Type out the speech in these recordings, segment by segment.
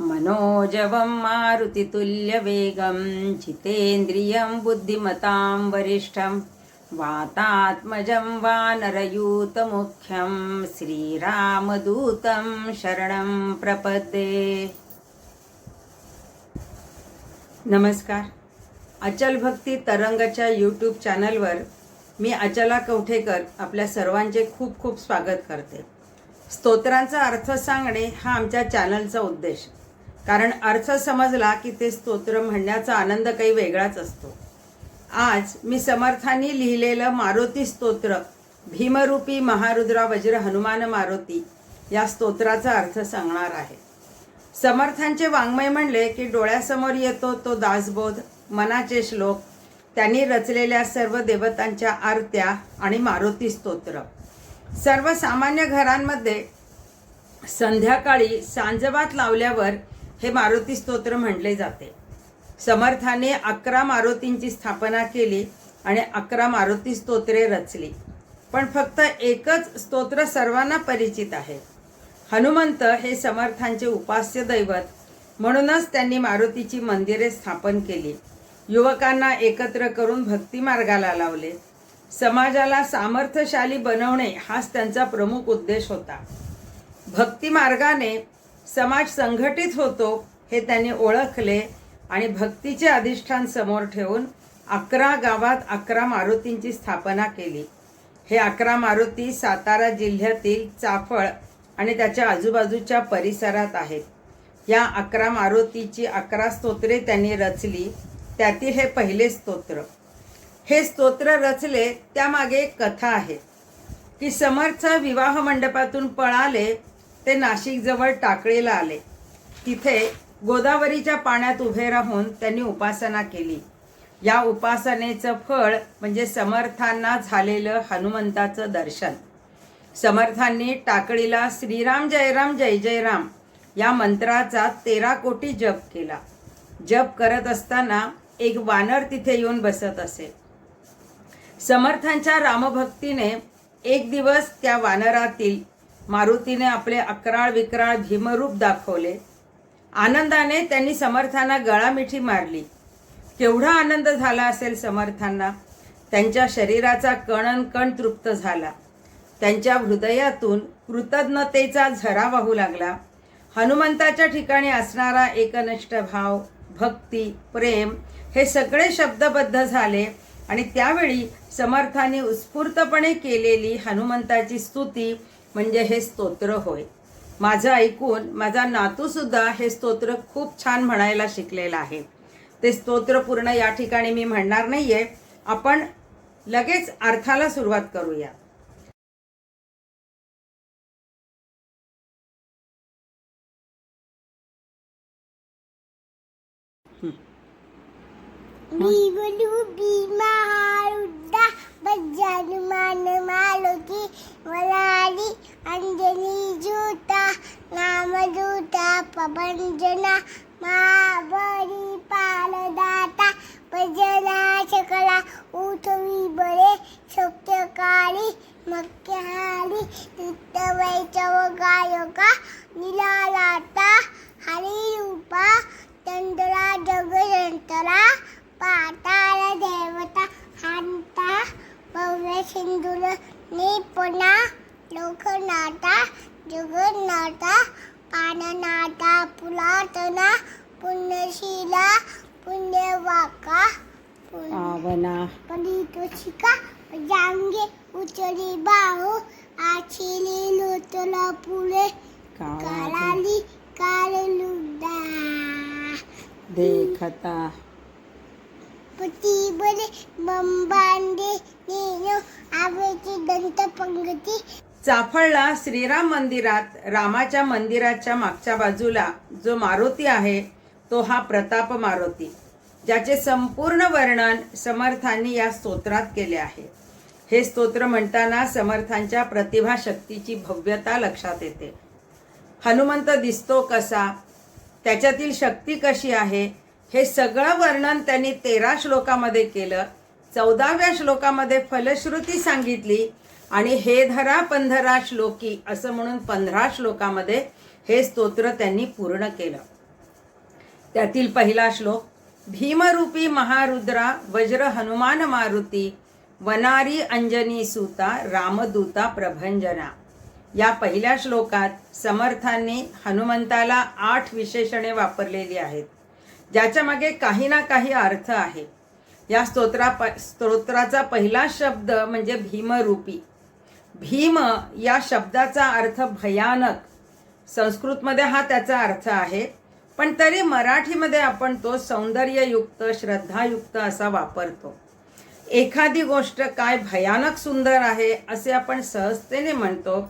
मनोजवं मारुतितुल्यवेगं जितेन्द्रियं बुद्धिमतां वरिष्ठं वातात्मजं वानरयूतमुख्यं श्रीरामदूतं शरणं प्रपद्ये। नमस्कार। अचल भक्ती तरंगच्या यूट्यूब चॅनलवर मी अचला कवठेकर आपल्या सर्वांचे खूप खूप स्वागत करते. स्तोत्रांचा अर्थ सांगणे हा आमच्या चॅनलचा उद्देश. कारण अर्थ समजला की ते स्तोत्र म्हणण्याचा आनंद काही वेगळाच असतो. आज मी समर्थांनी लिहिलेलं मारुती स्तोत्र भीमरूपी महारुद्रा वज्र हनुमान मारुती या स्तोत्राचा अर्थ सांगणार आहे. समर्थांचे वाङ्मय म्हणले की डोळ्यासमोर येतो तो दासबोध मनाचे श्लोक त्यांनी रचलेल्या सर्व देवतांच्या आरत्या आणि मारुती स्तोत्र. सर्वसामान्य घरांमध्ये संध्याकाळी सांजवात लावल्यावर हे मारुती स्तोत्र म्हटले जाते. समर्थाने अकरा मारुतींची स्थापना केली आणि अकरा मारुती स्तोत्रे रचली. पण फक्त एकच स्तोत्र सर्वांना परिचित आहे. हनुमंत हे समर्थांचे उपास्य दैवत म्हणूनच त्यांनी मारुतीची मंदिरे स्थापन केली. युवकांना एकत्र करून भक्ती मार्गाला लावले. समाजाला सामर्थ्यशाली बनवणे हाच त्यांचा प्रमुख उद्देश होता. भक्ती मार्गाने समाज संघटित होतो हे त्यांनी ओळखले आणि भक्तीचे अधिष्ठान समोर ठेवून अकरा गावात अकरा मारुतींची स्थापना केली. हे अकरा मारुती सातारा जिल्ह्यातील चाफळ आणि त्याच्या आजूबाजूच्या परिसरात आहेत. या अकरा मारुतीची अकरा स्तोत्रे त्यांनी रचली त्यातील हे पहिले स्तोत्र. हे स्तोत्र रचले त्यामागे एक कथा आहे. की समर्थ विवाह मंडपातून पळाले ते नाशिकजवळ टाकळीला आले. तिथे गोदावरीच्या पाण्यात उभे राहून त्यांनी उपासना केली. या उपासनेचं फळ म्हणजे समर्थांना झालेलं हनुमंताचं दर्शन. समर्थांनी टाकळीला श्रीराम जयराम जय जयराम या मंत्राचा तेरा कोटी जप केला. जप करत असताना एक वानर तिथे येऊन बसत असे. समर्थांच्या रामभक्तीने एक दिवस त्या वानरातील मारुतीने आपले अकराळ विक्राळ भीमरूप दाखवले. आनंदाने त्यांनी समर्थांना गळामिठी मारली. केवढा आनंद झाला असेल समर्थांना? त्यांच्या शरीराचा कणन कण तृप्त झाला. त्यांच्या हृदयातून कृतज्ञतेचा झरा वाहू लागला. हनुमंताच्या ठिकाणी असणारा एकनिष्ठ भाव भक्ती प्रेम हे सगळे शब्दबद्ध झाले आणि त्यावेळी समर्थांनी उत्स्फूर्तपणे केलेली हनुमंताची स्तुती म्हणजे हे स्तोत्र होय. माझं ऐकून माझा नातू सुद्धा हे स्तोत्र खूप छान म्हणायला शिकलेलं आहे. ते स्तोत्र पूर्ण या ठिकाणी मी म्हणणार नाहीये. आपण लगेच अर्थाला सुरुवात करूया. भीमलू भीमा బజ్జాలు మానమాలకి వలాలి. అంజని జూత నామజూత పవంజన మా బరి పాలదాత श्रीराम मंदिरात रामाच्या मंदिराच्या मागच्या बाजूला जो मारुती आहे तो हा प्रताप मारुती ज्याचे संपूर्ण वर्णन समर्थांनी या स्तोत्रात केले आहे. हे स्तोत्र म्हणताना समर्थांच्या प्रतिभा शक्तीची भव्यता लक्षात येते. हनुमंत दिसतो कसा त्याच्यातील शक्ती कशी आहे हे सगळं वर्णन त्यांनी तेरा श्लोकामध्ये केलं. चौदाव्या श्लोकामध्ये फलश्रुती सांगितली आणि हे धरा पंधरा श्लोकी असं म्हणून पंधरा श्लोकामध्ये हे स्तोत्र त्यांनी पूर्ण केलं. त्यातील पहिला श्लोक भीमरूपी महारुद्रा वज्र हनुमान मारुती वनारी अंजनी सुता रामदूता प्रभंजना. या पहिल्या श्लोकात समर्थांनी हनुमंताला आठ विशेषणे वापरलेली आहेत ज्याच्या मागे काही ना काही अर्थ आहे. या स्तोत्रा प स्तोत्राचा पहिला शब्द म्हणजे भीमरूपी. भीम या शब्दाचा अर्थ भयानक. संस्कृतमध्ये हा त्याचा अर्थ आहे पण तरी मराठीमध्ये आपण तो सौंदर्ययुक्त श्रद्धायुक्त असा वापरतो. एखादी गोष्ट काय भयानक सुंदर आहे असे आपण सहजतेने म्हणतो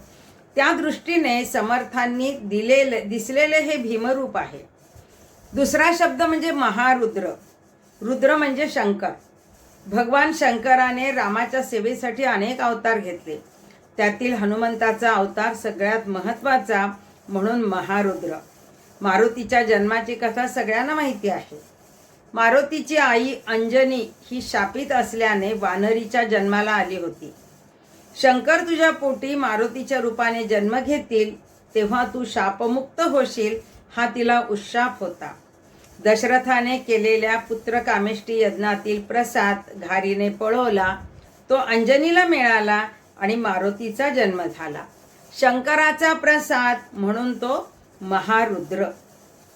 त्या दृष्टीने समर्थांनी दिलेले दिसलेले हे भीमरूप आहे. दुसरा शब्द म्हणजे महारुद्र. रुद्र म्हणजे शंकर. भगवान शंकराने रामाच्या सेवेसाठी अनेक अवतार घेतले. त्यातील हनुमंताचा अवतार सगळ्यात महत्त्वाचा म्हणून महारुद्र. मारुतीच्या जन्माची कथा सगळ्यांना माहिती आहे. मारुतीची आई अंजनी ही शापित असल्याने वानरीच्या जन्माला आली होती. शंकर तुझ्या पोटी मारुतीच्या रूपाने जन्म घेतील तेव्हा तू शापमुक्त होशील हा तिला उशाप होता. दशरथाने केलेल्या पुत्रकामेष्टी यज्ञातील प्रसाद घारीने पळवला तो अंजनीला मिळाला आणि मारुतीचा जन्म झाला. शंकराचा प्रसाद म्हणून तो महारुद्र.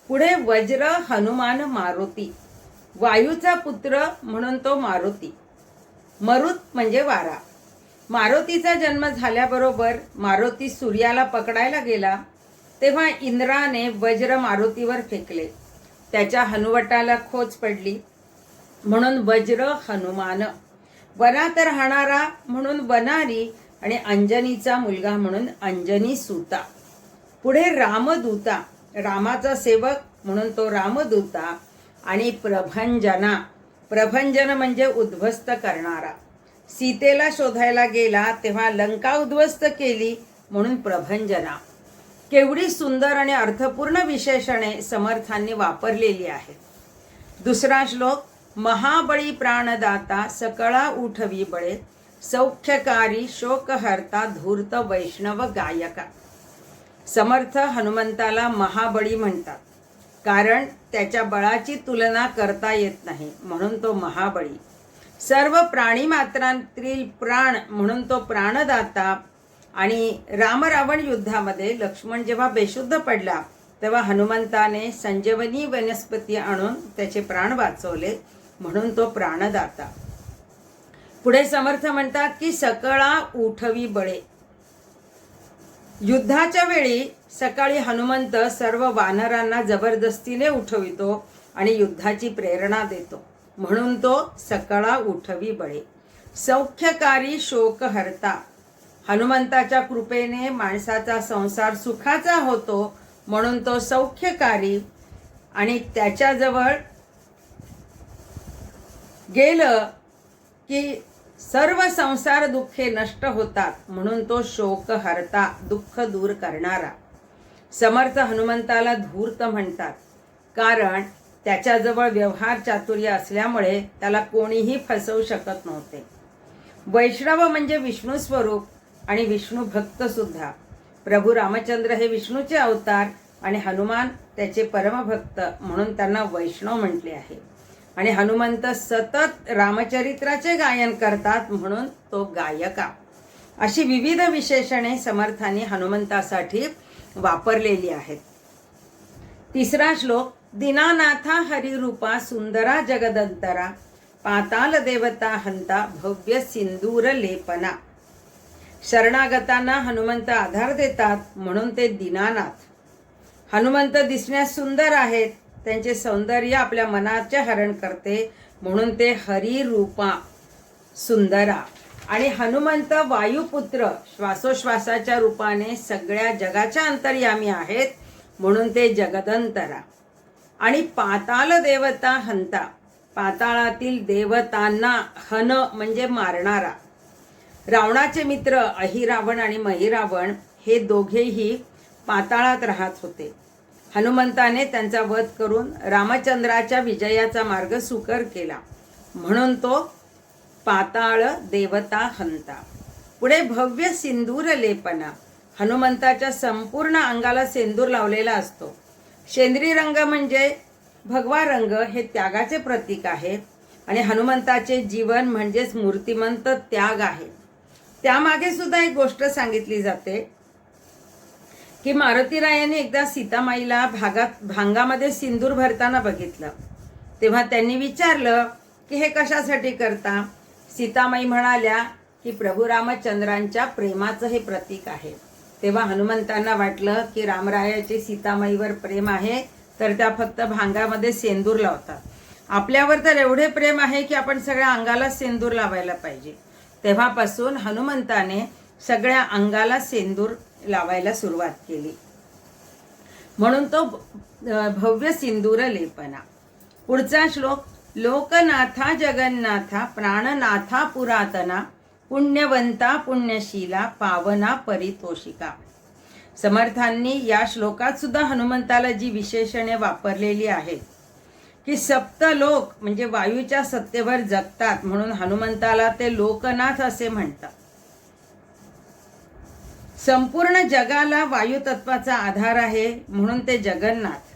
पुढे वज्र हनुमान मारुती. वायूचा पुत्र म्हणून तो मारुती. मरुत म्हणजे वारा. मारुतीचा जन्म झाल्याबरोबर मारुती सूर्याला पकडायला गेला तेव्हा इंद्राने वज्र मारुतीवर फेकले. त्याच्या हनुवटाला खोच पडली. म्हणून वज्र हनुमान. वनात राहणारा म्हणून वनारी आणि अंजनीचा मुलगा म्हणून अंजनी सुता. पुढे रामदूता रामाचा सेवक म्हणून तो रामदूता आणि प्रभंजना. प्रभंजन म्हणजे उद्ध्वस्त करणारा. सीतेला शोधायला गेला तेव्हा लंका उद्ध्वस्त केली म्हणून प्रभंजना. केवढी सुंदर आणि अर्थपूर्ण विशेषणे समर्थांनी वापरलेली आहेत. दुसरा श्लोक महाबळी प्राणदाता सकळा उठवी बळे सौख्यकारी शोकहर्ता धूर्त वैष्णव गायका समर्थ हनुमंताला महाबळी म्हणतात कारण त्याच्या बळाची तुलना करता येत नाही म्हणून तो महाबळी सर्व प्राणी मात्रांतील प्राण म्हणून तो प्राणदाता आणि रामरावण युद्धामध्ये लक्ष्मण जेव्हा बेशुद्ध पडला तेव्हा हनुमंताने संजीवनी वनस्पती आणून त्याचे प्राण वाचवले. म्हणून तो प्राणदाता. पुढे समर्थ म्हणतात की सकळा उठवी बळे. युद्धाच्या वेळी सकाळी हनुमंत सर्व वानरांना जबरदस्तीने उठवितो आणि युद्धाची प्रेरणा देतो. म्हणून तो सकळा उठवी बळे. सौख्यकारी शोक हरता. हनुमंताच्या कृपेने माणसाचा संसार सुखाचा होतो म्हणून तो सौख्यकारी आणि त्याच्याजवळ गेलं की सर्व संसार दुःखे नष्ट होतात म्हणून तो शोक हरता दुःख दूर करणारा. समर्थ हनुमंताला धूर्त म्हणतात. कारण त्याच्याजवळ व्यवहार चातुर्य असल्यामुळे त्याला कोणीही फसवू शकत नव्हते. वैष्णव म्हणजे विष्णू स्वरूप आणि विष्णू भक्त सुद्धा. प्रभू रामचंद्र हे विष्णूचे अवतार आणि हनुमान त्याचे परमभक्त म्हणून त्यांना वैष्णव म्हटले आहे. आणि हनुमंत सतत रामचरित्राचे गायन करतात म्हणून तो गायका. अशी विविध विशेषणे समर्थाने हनुमंतासाठी वापरलेली आहेत. तिसरा श्लोक दिनानाथा हरिरूपा सुंदरा जगदंतरा पाताल देवता हंता भव्य सिंदूर लेपना. शरणागतांना हनुमंत आधार देतात म्हणून ते दिनानाथ. हनुमंत दिसण्यास सुंदर आहेत त्यांचे सौंदर्य आपल्या मनाचे हरण करते. म्हणून ते हरिरूपा सुंदरा आणि हनुमंत वायुपुत्र श्वासोश्वासाच्या रूपाने सगळ्या जगाच्या अंतर्यामी आहेत. म्हणून ते जगदंतरा. आणि पाताल देवता हंता. पाताळातील देवतांना हन म्हणजे मारणारा. रावणाचे मित्र अहिरावण आणि महिरावण हे दोघेही पाताळात राहत होते. हनुमंताने त्यांचा वध करून रामचंद्राच्या विजयाचा मार्ग सुकर केला. म्हणून तो पाताळ देवता हंता. पुढे भव्य सिंदूर लेपना. हनुमंताच्या संपूर्ण अंगाला सेंदूर लावलेला असतो. शेंद्री रंग म्हणजे भगवा रंग हे त्यागाचे प्रतीक आहे आणि हनुमंताचे जीवन म्हणजेच मूर्तिमंत त्याग आहे. त्यामागे सुद्धा एक गोष्ट सांगितली जाते. की मारुतीरायाने एकदा सीतामाईला भागात भांगामध्ये सिंदूर भरताना बघितलं. तेव्हा त्यांनी विचारलं की हे कशासाठी करता? सीतामाई म्हणाल्या की प्रभू रामचंद्रांच्या प्रेमाचं हे प्रतीक आहे. तेव्हा हनुमंतांना वाटलं की रामरायाचे सीतामाईवर प्रेम आहे तर त्या फक्त भांगामध्ये सेंदूर लावतात. आपल्यावर तर एवढे प्रेम आहे की आपण सगळ्या अंगाला सेंदूर लावायला पाहिजे. तेव्हापासून हनुमंताने सगळ्या अंगाला सेंदूर लावायला सुरुवात केली. म्हणून तो भव्य सिंदूर लेपना पुढचा श्लोक लोकनाथा जगन्नाथा प्राणनाथा पुरातना पुण्यवंता पुण्यशीला पावना परितोषिका. समर्थांनी या श्लोकात सुद्धा हनुमंताला जी विशेषणे वापरलेली आहेत की सप्त लोक म्हणजे वायूच्या सत्तेवर जगतात म्हणून हनुमंताला ते लोकनाथ असे म्हणतात. संपूर्ण जगाला वायुतत्वाचा आधार आहे म्हणून ते जगन्नाथ.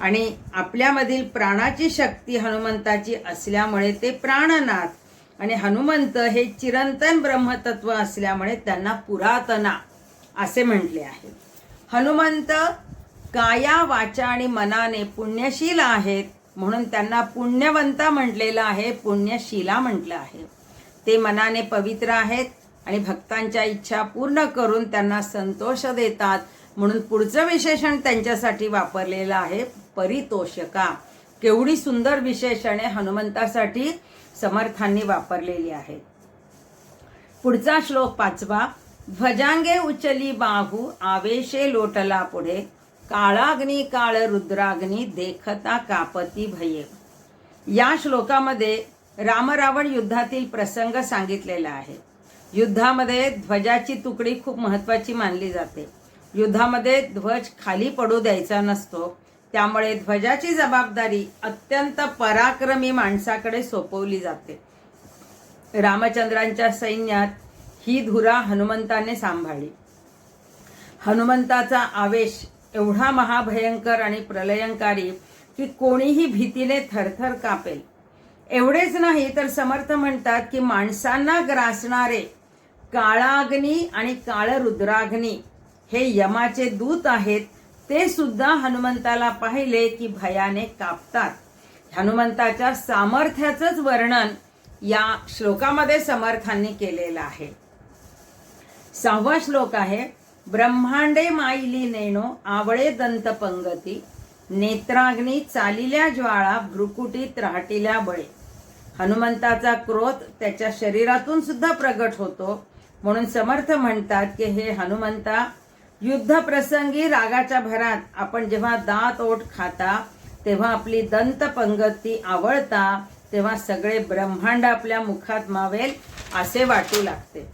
आणि आपल्यामधील प्राणाची शक्ती हनुमंताची असल्यामुळे ते प्राणनाथ. आणि हनुमंत हे चिरंतन ब्रह्मतत्व असल्यामुळे त्यांना पुरातना असे म्हटले आहे. हनुमंत काया वाचा आणि मनाने पुण्यशील आहेत म्हणून त्यांना पुण्यवंता म्हटलेलं आहे पुण्यशीला म्हटलं आहे. ते मनाने पवित्र आहेत आणि भक्तांच्या इच्छा पूर्ण करून त्यांना संतोष देतात. म्हणून पुढचं विशेषण त्यांच्यासाठी वापरलेलं आहे परितोषका. केवढी सुंदर विशेषणे हनुमंतासाठी समर्थांनी वापरलेली आहेत. पुढचा श्लोक पाचवा ध्वजांगे उचली बाहू आवेशे लोटला पुढे. काळाग्नी काळ रुद्राग्नी देखता कापती भये. या श्लोकामध्ये रामरावण युद्धातील प्रसंग सांगितलेला आहे. युद्धामध्ये ध्वजाची तुकडी खूप महत्त्वाची मानली जाते. युद्धामध्ये ध्वज खाली पडू द्यायचा नसतो. त्यामुळे ध्वजाची जबाबदारी अत्यंत पराक्रमी माणसाकडे सोपवली जाते. रामचंद्रांच्या सैन्यात ही धुरा हनुमंताने सांभाळली. हनुमंताचा आवेश एवढा महाभयंकर आणि प्रलयंकारी की कोणीही भीतीने थरथर कापेल. एवढेच नाही तर समर्थ म्हणतात की माणसांना ग्रासणारे काळाग्नी आणि काळ रुद्राग्नी हे यमाचे दूत आहेत ते सुद्धा हनुमंताला पाहिले की भयाने कापतात. हनुमंताच्या सामर्थ्याचंच वर्णन या श्लोकामध्ये समर्थांनी केलेलं आहे. सहावा श्लोक आहे ब्रह्मांडे माईली नेणो आवळे दंत पंगती नेत्राग्नी चालिल्या ज्वाळा भ्रुकुटीत राहटिल्या बळे. हनुमंताचा क्रोध त्याच्या शरीरातून सुद्धा प्रगट होतो म्हणून समर्थ म्हणतात की हे हनुमंता युद्ध प्रसंगी रागाच्या भरात आपण जेव्हा दात ओठ खाता तेव्हा आपली दंत पंगती आवळता तेव्हा सगळे ब्रह्मांड आपल्या मुखात मावेल असे वाटू लागते.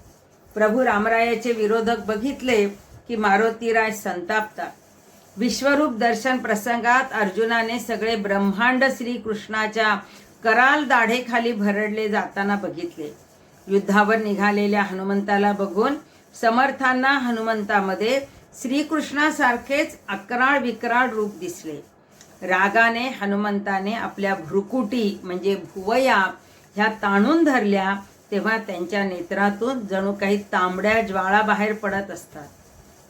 प्रभू रामरायाचे विरोधक बघितले की मारुतीराय संतापतात. विश्वरूप दर्शन प्रसंगात अर्जुनाने सगळे ब्रह्मांड श्रीकृष्णाच्या कराल दाढेखाली भरडले जाताना बघितले. युद्धावर निघालेल्या हनुमंताला बघून समर्थांना हनुमंतामध्ये श्रीकृष्णासारखेच अकराळ विकराळ रूप दिसले. रागाने हनुमंताने आपल्या भ्रुकुटी म्हणजे भुवया ह्या ताणून धरल्या तेव्हा त्यांच्या नेत्रातून जणू काही तांबड्या ज्वाळा बाहेर पडत असतात.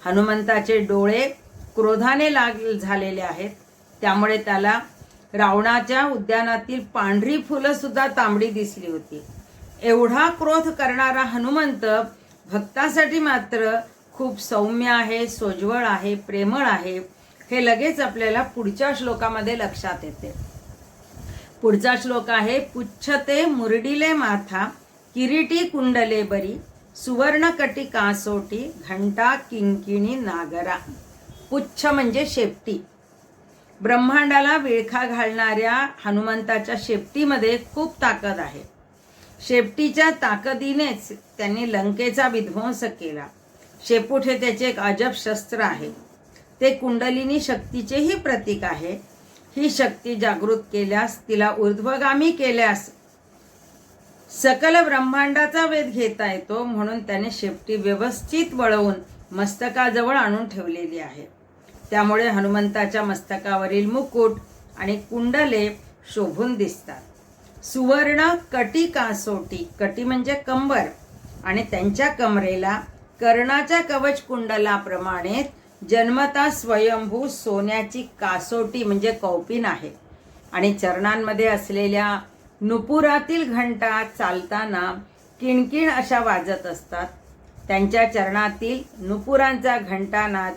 हनुमंताचे डोळे क्रोधाने लाग झालेले आहेत. त्यामुळे त्याला रावणाच्या उद्यानातील पांढरी फुलंसुद्धा तांबडी दिसली होती. एवढा क्रोध करणारा हनुमंत भक्तासाठी मात्र खूप सौम्य आहे सोज्वळ आहे प्रेमळ आहे. हे लगेच आपल्याला पुढच्या श्लोकामध्ये लक्षात येते. पुढचा श्लोक आहे पुच्छते मुरडिले माथा किरीटी कुंडले बरी सुवर्णकटी कासोटी घंटा किंकिणी नागरा. पुच्छ म्हणजे शेपटी. ब्रह्मांडाला विळखा घालणाऱ्या हनुमंताच्या शेपटीमध्ये खूप ताकद आहे. शेपटीच्या ताकदीनेच त्यांनी लंकेचा विध्वंस केला. शेपूट हे त्याचे एक अजब शस्त्र आहे. ते कुंडलिनी शक्तीचेही प्रतीक आहे. ही शक्ती जागृत केल्यास तिला ऊर्ध्वगामी केल्यास सकल ब्रह्मांडाचा वेध घेता येतो म्हणून त्याने शेपटी व्यवस्थित वळवून मस्तकाजवळ आणून ठेवलेली आहे. त्यामुळे हनुमंताच्या मस्तकावरील मुकुट आणि कुंडले शोभून दिसतात. सुवर्ण कटी कासोटी कटी म्हणजे कंबर. आणि त्यांच्या कमरेला कर्णाच्या कवच कुंडलाप्रमाणे जन्मता स्वयंभू सोन्याची कासोटी म्हणजे कौपिन आहे. आणि चरणांमध्ये असलेल्या नुपुरातील घंटा चालताना किणकिण अशा वाजत असतात. त्यांच्या चरणातील नुपुरांचा घंटानाद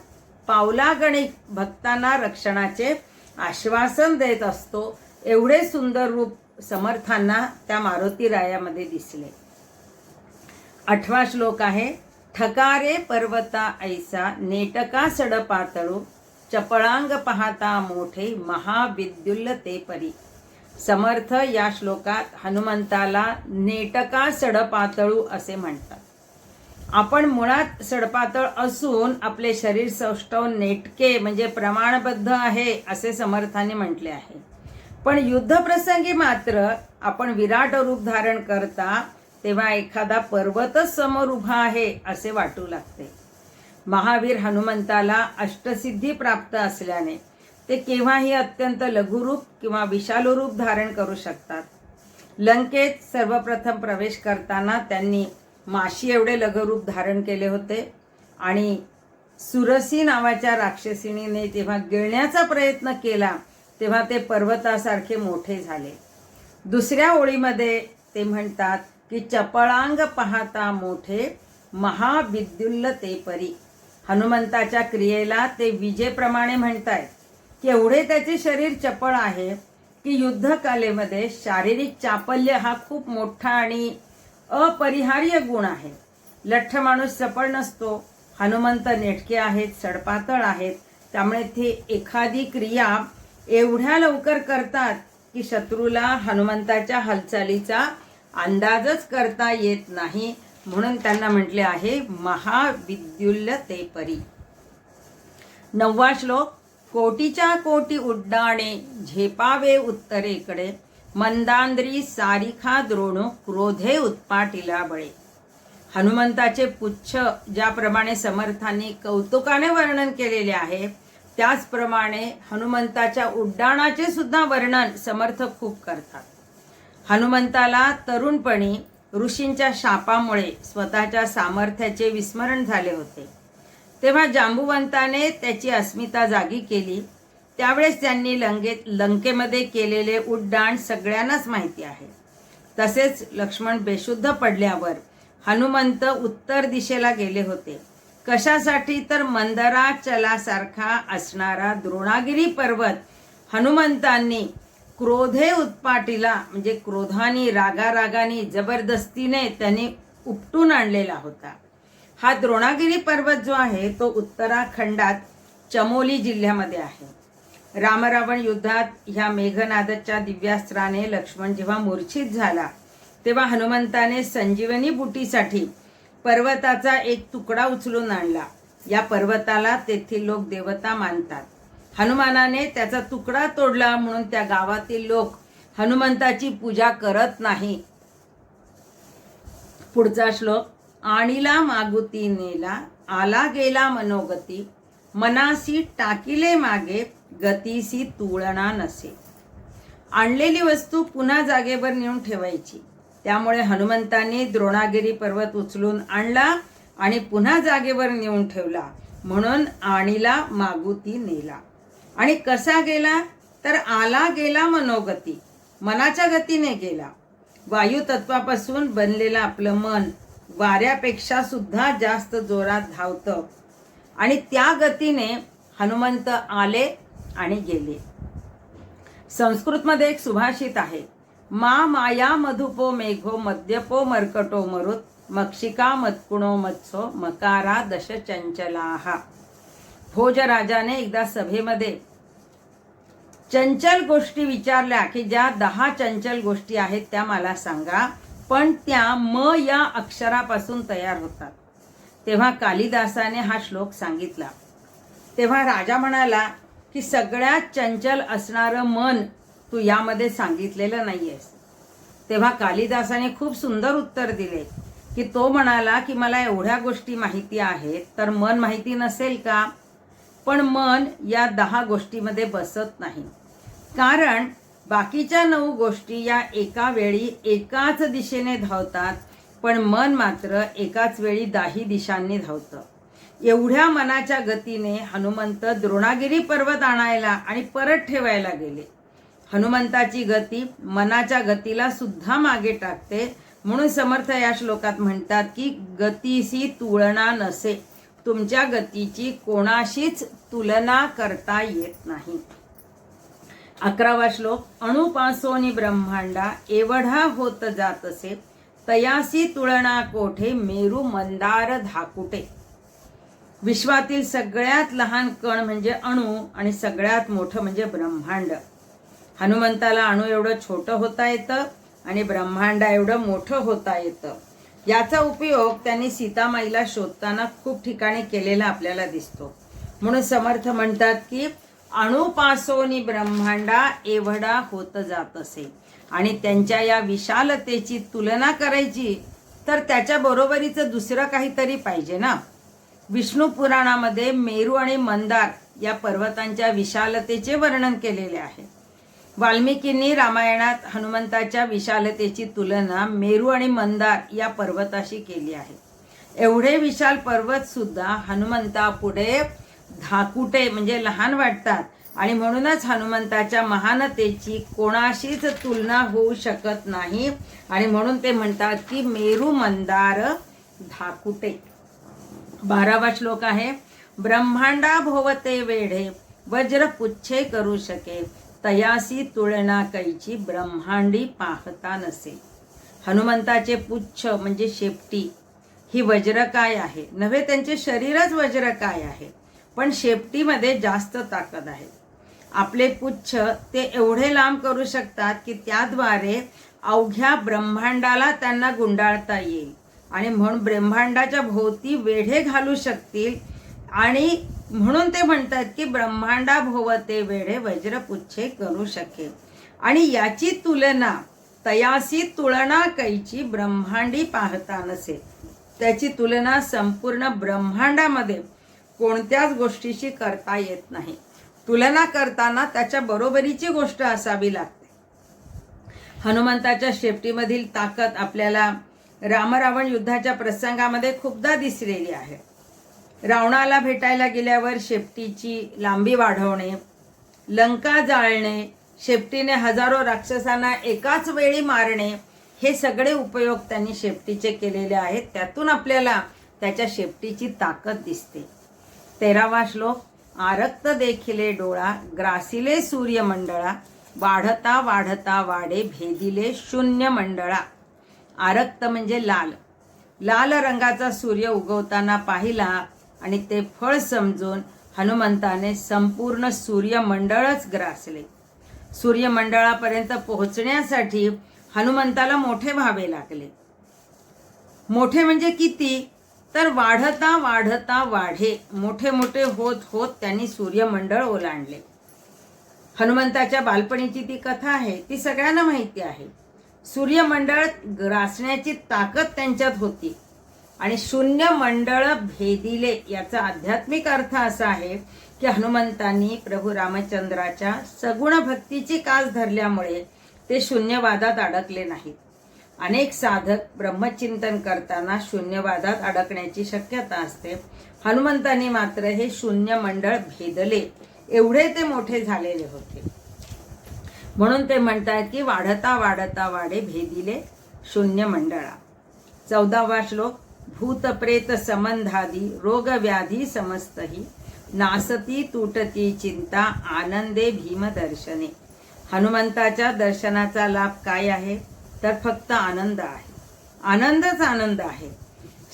पावलागणिक भक्तांना रक्षणाचे आश्वासन देत असतो. एवढे सुंदर रूप समर्थांना त्या मारुती रायामध्ये दिसले. आठवा श्लोक आहे ठकारे पर्वता ऐसा नेटका सड पातळू चपळांग पाहता मोठे महाविद्युल्ल ते परी. समर्थ या श्लोकात हनुमंताला नेटका सडपातळू असे म्हणतात. आपण मुळात सडपातळ असून आपले शरीर सौष्ठव नेटके म्हणजे प्रमाणबद्ध आहे असे समर्थाने म्हटले आहे. पण युद्धप्रसंगी मात्र आपण विराट रूप धारण करता तेव्हा एखादा पर्वतच समोर उभा आहे असे वाटू लागते. महावीर हनुमंताला अष्टसिद्धी प्राप्त असल्याने ते केव्हाही अत्यंत लघुरूप किंवा विशालरूप धारण करू शकतात. लंकेत सर्वप्रथम प्रवेश करताना त्यांनी माशी एवढे लघुरूप धारण केले होते आणि सुरसी नावाच्या राक्षसिणीने जेव्हा गिळण्याचा प्रयत्न केला तेव्हा ते पर्वतासारखे मोठे झाले. दुसऱ्या ओळीमध्ये ते म्हणतात की चपळांग पाहता मोठे महाविद्युल्ल ते परी हनुमंताच्या क्रियेला ते विजेप्रमाणे म्हणतायत. की एवढे त्याचे शरीर चपळ आहे की युद्धकालेमध्ये शारीरिक चापल्य हा खूप मोठा आणि अपरिहार्य गुण आहे. लठ्ठ माणूस चपळ नसतो. हनुमंत नेटके आहेत सडपातळ आहेत. त्यामुळे ते एखादी क्रिया एवढ्या लवकर करतात की शत्रूला हनुमंताच्या हालचालीचा अंदाजच करता येत नाही. म्हणून त्यांना म्हटले आहे महाविद्युल्य ते परी. नववा श्लोक कोटीच्या कोटी उड्डाणे झेपावे उत्तरेकडे मंदांद्री सारिखा द्रोणू क्रोधे उत्पाटिला बळे. हनुमंताचे पुच्छ ज्याप्रमाणे समर्थांनी कौतुकाने वर्णन केलेले आहे त्याचप्रमाणे हनुमंताच्या उड्डाणाचे सुद्धा वर्णन समर्थ खूप करतात. हनुमंताला तरुणपणी ऋषींच्या शापामुळे स्वतःच्या सामर्थ्याचे विस्मरण झाले होते. तेव्हा जांबुवंताने त्याची अस्मिता जागी केली. त्यावेळेस त्यांनी लंगेत लंकेमध्ये केलेले उड्डाण सगळ्यांनाच माहिती आहे. तसेच लक्ष्मण बेशुद्ध पडल्यावर हनुमंत उत्तर दिशेला गेले होते. कशासाठी तर मंदराचलासारखा असणारा द्रोणागिरी पर्वत हनुमंतांनी क्रोधे उत्पाटीला म्हणजे क्रोधानी रागारागानी जबरदस्तीने त्यांनी उपटून आणलेला होता. हा द्रोणागिरी पर्वत जो आहे तो उत्तराखंडात चमोली जिल्ह्यामध्ये आहे. रामरावण युद्धात ह्या मेघनादच्या दिव्यास्त्राने लक्ष्मण जेव्हा मूर्छित झाला तेव्हा हनुमंताने संजीवनी बुटीसाठी पर्वताचा एक तुकडा उचलून आणला. या पर्वताला तेथील लोक देवता मानतात. हनुमानाने त्याचा तुकडा तोडला म्हणून त्या गावातील लोक हनुमंताची पूजा करत नाही. पुढचा श्लोक आणीला मागुती नेला आला गेला मनोगती मनासी टाकिले मागे गतीसी तुळणा नसे. आणलेली वस्तू पुन्हा जागेवर नेऊन ठेवायची. त्यामुळे हनुमंतांनी द्रोणागिरी पर्वत उचलून आणला आणि पुन्हा जागेवर नेऊन ठेवला. म्हणून आणीला मागुती नेला. आणि कसा गेला? तर आला गेला मनोगती. मनाच्या गतीने गेला. वायू तत्वापासून बनलेलं आपलं मन वाऱ्यापेक्षा सुद्धा जास्त जोरात धावतं. आणि त्या गतीने हनुमंत आले आणि गेले. संस्कृतमध्ये एक सुभाषित आहे. मा माया मधुपो मेघो मद्यपो मर्कटो मरुत मक्षिका मत्कुणो मत्सो मकारा दश चंचलाहा. भोजराजाने एकदा सभेमध्ये चंचल गोष्टी विचारल्या की ज्या दहा चंचल गोष्टी आहेत त्या मला सांगा पण त्या म या अक्षरापासून तयार होतात. तेव्हा कालिदासाने हा श्लोक सांगितला. तेव्हा राजा म्हणाला की सगळ्यात चंचल असणारं मन तू यामध्ये सांगितलेलं नाहीयेस. तेव्हा कालिदासाने खूप सुंदर उत्तर दिले की तो म्हणाला की मला एवढ्या गोष्टी माहिती आहेत तर मन माहिती नसेल का? पण मन या दहा गोष्टीमध्ये बसत नाही. कारण बाकीच्या नऊ गोष्टी या एका वेळी एकाच दिशेने धावतात पण मन मात्र एकाच वेळी दाही दिशांनी धावतं. एवढ्या मनाच्या गतीने हनुमंत द्रोणागिरी पर्वत आणायला आणि परत ठेवायला गेले. हनुमंताची गती मनाच्या गतीला सुद्धा मागे टाकते. म्हणून समर्थ या श्लोकात म्हणतात की गतीशी तुलना नसे. तुमच्या गतीची कोणाशीच तुलना करता येत नाही. अकरावा श्लोक अणुपासोनी ब्रह्मांडा एवढा होत जात असे तयासी तुलना कोठे मेरू मंदार धाकुटे. विश्वातील सगळ्यात लहान कण म्हणजे अणु आणि सगळ्यात मोठं म्हणजे ब्रह्मांड. हनुमंताला अणू एवढं छोटं होता येतं आणि ब्रह्मांडा एवढं मोठं होता येतं. याचा उपयोग त्यांनी सीतामाईला शोधताना खूप ठिकाणी केलेला आपल्याला दिसतो. म्हणून समर्थ म्हणतात की अणुपासोनी ब्रह्मांडा एवढा होत जात असे. आणि त्यांच्या या विशालतेची तुलना करायची तर त्याच्या बरोबरीचं दुसरं काहीतरी पाहिजे ना? विष्णू पुराणामध्ये मेरू आणि मंदार या पर्वतांच्या विशालतेचे वर्णन केलेले आहे. वाल्मिकींनी रामायणात हनुमंताच्या विशालतेची तुलना मेरू आणि मंदार या पर्वताशी केली आहे. एवढे विशाल पर्वत सुद्धा हनुमंतापुढे धाकुटे म्हणजे लहान वाटतात आणि म्हणूनच हनुमंताच्या महानतेची कोणाशीच तुलना होऊ शकत नाही आणि म्हणून ते म्हणतात की मेरू मंदार धाकुटे. बारावा श्लोक आहे ब्रह्मांडा भोवते वेढे वज्र पुच्छे करू शके तयासी तुळना कैची ब्रह्मांडी पाहता नसे. हनुमंताचे पुच्छ म्हणजे शेपटी. ही वज्र काय आहे? नव्हे त्यांचे शरीरच वज्र काय आहे? पण शेपटीमध्ये जास्त ताकद आहे. आपले पुच्छ ते एवढे लांब करू शकतात की त्याद्वारे अवघ्या ब्रह्मांडाला त्यांना गुंडाळता येईल. आणि म्हणून ब्रह्मांडाच्या भोवती वेढे घालू शकतील आणि म्हणून ते म्हणतात की ब्रह्मांडा भोवते वेढे वज्रपुच्छे करू शके. आणि याची तुलना तयासी तुलना कैची ब्रह्मांडी पाहता नसे. त्याची तुलना संपूर्ण ब्रह्मांडामध्ये कोणत्याच गोष्टीशी करता येत नाही. तुलना करताना त्याच्या बरोबरीची गोष्ट असावी लागते. हनुमंताच्या शेपटीमधील ताकद आपल्याला रामरावण युद्धाच्या प्रसंगामध्ये खूपदा दिसलेली आहे. रावणाला भेटायला गेल्यावर शेपटीची लांबी वाढवणे लंका जाळणे शेपटीने हजारो राक्षसांना एकाच वेळी मारणे हे सगळे उपयोग त्यांनी शेपटीचे केलेले आहेत. त्यातून आपल्याला त्याच्या शेपटीची ताकद दिसते. तेरावा श्लोक आरक्त देखिले डोळा ग्रासिले सूर्यमंडळा वाढता वाढता वाढे भेदिले शून्य मंडळा आरक्त म्हणजे लाल. लाल रंगाचा सूर्य उगवताना पाहिला आणि ते फळ समजून हनुमंताने संपूर्ण सूर्यमंडळच ग्रासले. सूर्यमंडळापर्यंत पोहोचण्यासाठी हनुमंताला मोठे व्हावे लागले. मोठे म्हणजे किती? तर वाढता वाढता वाढे. मोठे मोठे होत होत त्यांनी सूर्यमंडळ ओलांडले. हनुमंताच्या बालपणीची ती कथा आहे ती सगळ्यांना माहिती आहे. सूर्यमंडळ ग्रासण्याची ताकद त्यांच्यात होती. आणि शून्य मंडळ भेदिले याचा आध्यात्मिक अर्थ असा आहे की हनुमंतांनी प्रभू रामचंद्राच्या सगुण भक्तीची कास धरल्यामुळे ते शून्यवादात अडकले नाहीत. अनेक साधक ब्रह्मचिंतन करताना शून्यवादात अडकण्याची शक्यता असते. हनुमंतांनी मात्र हे शून्य मंडळ भेदले. एवढे ते मोठे झालेले होते. म्हणून ते म्हणतात की वाढता वाढता वाढे भेदिले शून्य मंडळा. चौदावा श्लोक. भूत प्रेत संबंधादी रोगव्याधी समस्तही नासती तुटती चिंता आनंदे भीमदर्शने। हनुमंताच्या दर्शनाचा लाभ काय आहे? तर फक्त आनंद आहे. आनंदच आनंद आहे.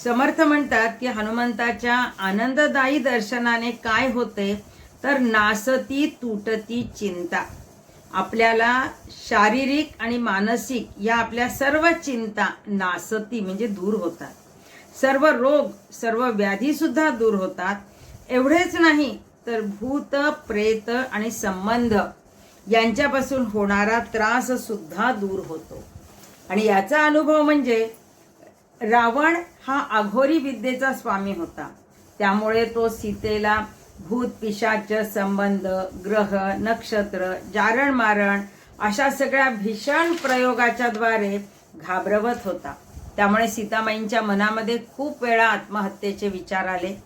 समर्थ म्हणतात की हनुमंताच्या आनंददायी दर्शनाने काय होते? तर नासती तुटती चिंता. आपल्याला शारीरिक आणि मानसिक या आपल्या सर्व चिंता नासती म्हणजे दूर होतात. सर्व रोग सर्व व्याधी सुद्धा दूर होतात. एवढेच नाही तर भूत प्रेत आणि संबंध यांच्यापासून होणारा त्रास सुद्धा दूर होतो. आणि याचा अनुभव म्हणजे रावण हा अघोरी विद्येचा स्वामी होता. त्यामुळे तो सीतेला भूत पिशाच संबंध ग्रह नक्षत्र जारण मारण अशा सगळ्या भीषण प्रयोगाच्या द्वारे घाबरवत होता. त्यामुळे सीतामाईंच्या मनामध्ये खूप वेळा आत्महत्येचे विचार आले.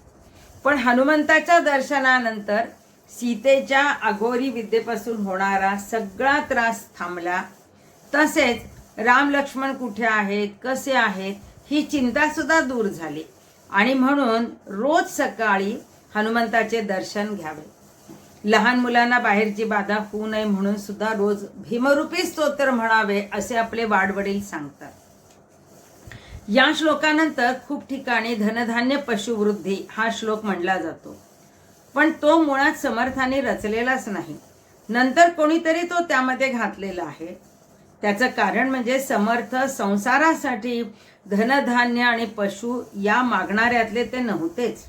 पण हनुमंताच्या दर्शनानंतर सीतेच्या अघोरी विद्येपासून होणारा सगळा त्रास थांबला. तसेच राम लक्ष्मण कुठे आहेत कसे आहेत ही चिंतासुद्धा दूर झाली. आणि म्हणून रोज सकाळी हनुमंताचे दर्शन घ्यावे. लहान मुलांना बाहेरची बाधा होऊ नये म्हणून सुद्धा रोज भीमरूपी स्तोत्र म्हणावे असे आपले वाडवडील सांगतात. या श्लोकानंतर खूप ठिकाणी धनधान्य पशुवृद्धी हा श्लोक म्हणला जातो. पण तो मुळात समर्थाने रचलेलाच नाही. नंतर कोणीतरी तो त्यामध्ये घातलेला आहे. त्याचं कारण म्हणजे समर्थ संसारासाठी धनधान्य आणि पशु या मागणाऱ्यातले ते नव्हतेच.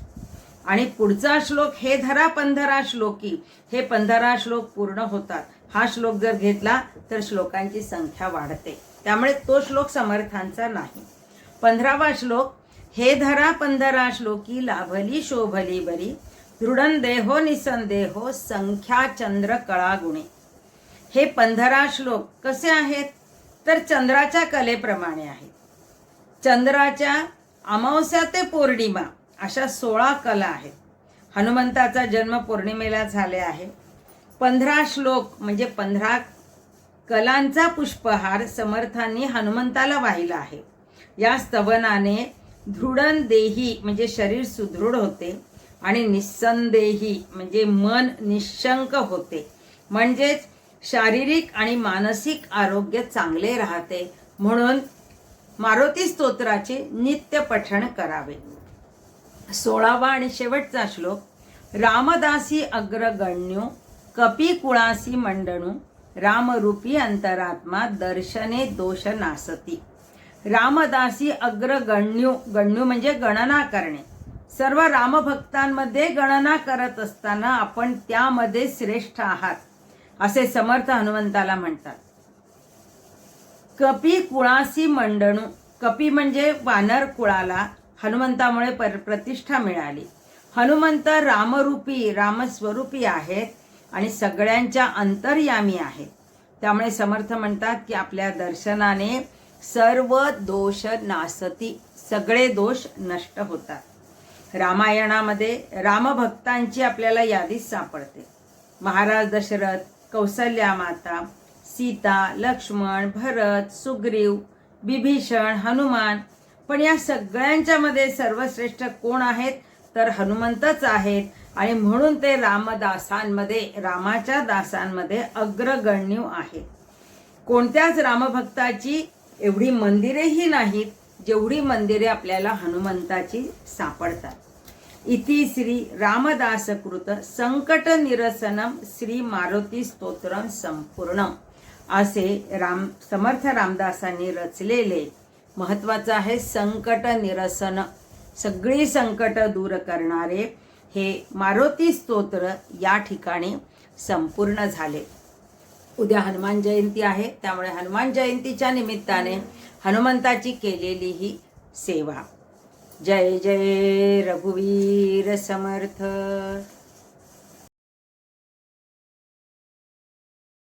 आणि पुढचा श्लोक हे धरा पंधरा श्लोकी हे पंधरा श्लोक पूर्ण होतात. हा श्लोक जर घेतला तर श्लोकांची संख्या वाढते. त्यामुळे तो श्लोक समर्थांचा नाही. पंधरावा श्लोक हे धरा पंधरा श्लोकी लाभली शोभली बरी. दृढन देहो निसंदेहो संख्या चंद्र कळा गुणे हे पंधरा श्लोक कसे आहेत? तर चंद्राच्या कलेप्रमाणे आहेत. चंद्राच्या अमावस्या ते पौर्णिमा अशा सोळा कला आहेत. हनुमंताचा जन्म पौर्णिमेला झाले आहे. पंधरा श्लोक म्हणजे पंधरा कलांचा पुष्पहार समर्थांनी हनुमंताला वाहिला आहे. या स्तवनाने दृढन देही म्हणजे शरीर सुदृढ होते आणि निस्संदेही म्हणजे मन निशंक होते. म्हणजेच शारीरिक आणि मानसिक आरोग्य चांगले राहते. म्हणून मारुती स्तोत्राचे नित्य पठण करावे. सोळावा आणि शेवटचा श्लोक रामदासी अग्रगण्यो कपी कुळासी मंडणू रामरूपी अंतरात्मा दर्शने दोष नासती. रामदासी अग्रगण्यू गण्यू म्हणजे गणना करणे. सर्व रामभक्तांमध्ये गणना करत असताना आपण त्यामध्ये श्रेष्ठ आहात असे समर्थ हनुमंताला म्हणतात. कपी कुळासी मंडणू कपी म्हणजे वानर कुळाला हनुमंतामुळे पर प्रतिष्ठा मिळाली. हनुमंत रामरूपी रामस्वरूपी आहेत आणि सगळ्यांच्या अंतर्यामी आहेत. त्यामुळे समर्थ म्हणतात की आपल्या दर्शनाने सर्व दोष नासती सगळे दोष नष्ट होतात. रामायणामध्ये रामभक्तांची आपल्याला यादी सापडते. महाराज दशरथ कौसल्या माता सीता लक्ष्मण भरत सुग्रीव बिभीषण हनुमान पण या सगळ्यांच्यामध्ये सर्वश्रेष्ठ कोण आहेत? तर हनुमंतच आहेत. आणि म्हणून ते रामदासांमध्ये रामाच्या दासांमध्ये अग्रगण्य आहेत. कोणत्याच रामभक्ताची एवढी मंदिरेही नाहीत जेवढी मंदिरे आपल्याला हनुमंताची सापडतात. इति श्री रामदासकृत संकट निरसनम श्री मारुती स्तोत्रम संपूर्णम. असे राम समर्थ रामदासांनी रचलेले महत्वाचं आहे संकट निरसन. सगळी संकट दूर करणारे हे मारुती स्तोत्र या ठिकाणी संपूर्ण झाले. उद्या हनुमान जयंती आहे त्यामुळे हनुमान जयंतीच्या निमित्ताने हनुमंताची केलेली ही सेवा. जय जय रघुवीर समर्थ.